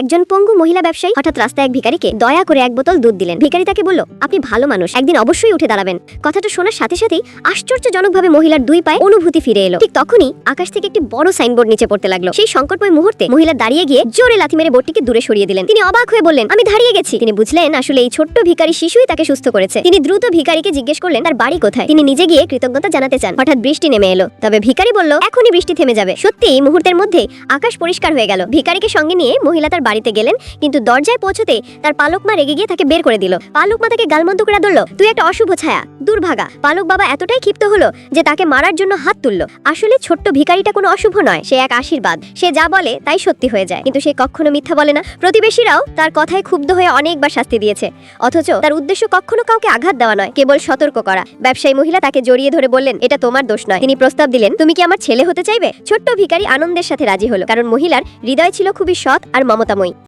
একজন পঙ্গু মহিলা ব্যবসায়ী হঠাৎ রাস্তায় এক ভিখারিকে দয়া করে এক বোতল দুধ দিলেন। ভিখারি তাকে বলল, আপনি ভালো মানুষ, একদিন অবশ্যই উঠে দাঁড়াবেন। কথাটা শোনার সাথে সাথেই আশ্চর্যজনকভাবে মহিলার দুই পায়ে অনুভূতি ফিরে এলো। ঠিক তখনই আকাশ থেকে একটি বড় সাইনবোর্ড নিচে পড়তে লাগল। সেই সংকটময় মুহূর্তে মহিলা দাঁড়িয়ে গিয়ে জোরে লাথি মেরে বোর্ডটিকে দূরে সরিয়ে দিলেন। তিনি অবাক হয়ে বললেন, আমি দাঁড়িয়ে গেছি। তিনি বুঝলেন, আসলে এই ছোট্ট ভিখারি শিশুই তাকে সুস্থ করেছে। তিনি দ্রুত ভিখারিকে জিজ্ঞেস করলেন, তার বাড়ি কোথায়? তিনি নিজে গিয়ে কৃতজ্ঞতা জানাতে চান। হঠাৎ বৃষ্টি নেমে এলো। তবে ভিখারি বলল, এখনই বৃষ্টি থেমে যাবে। সত্যি এই মুহূর্তের মধ্যে আকাশ পরিষ্কার হয়ে গেল। ভিখারিকে সঙ্গে নিয়ে মহিলা তার বাড়িতে গেলেন, কিন্তু দরজায় পৌঁছতে তার পালক মা রেগে গিয়ে তাকে বের করে দিল। পালক মা তাকে গালমন্দ করে ধরল, তুই একটা অশুভ ছায়া, দুর্ভাগা। পালক বাবা এতটাই ক্ষিপ্ত হলো যে তাকে মারার জন্য হাত তুললো। আসলে ছোট্ট ভিখারিটা কোনো অশুভ নয়, সে এক আশীর্বাদ। সে যা বলে তাই সত্যি হয়ে যায়। কিন্তু সে কখনো মিথ্যা বলে না। প্রতিবেশীরাও তার কথায় ক্ষুব্ধ হয়ে অনেকবার শাস্তি দিয়েছে। অথচ তার উদ্দেশ্য কখনো কাউকে আঘাত দেওয়া নয়, কেবল সতর্ক করা। ব্যবসায়ী মহিলা তাকে জড়িয়ে ধরে বললেন, এটা তোমার দোষ নয়। তিনি প্রস্তাব দিলেন, তুমি কি আমার ছেলে হতে চাইবে? ছোট্ট ভিখারি আনন্দের সাথে রাজি হলো, কারণ মহিলার হৃদয় ছিল খুবই সৎ আর tamanho.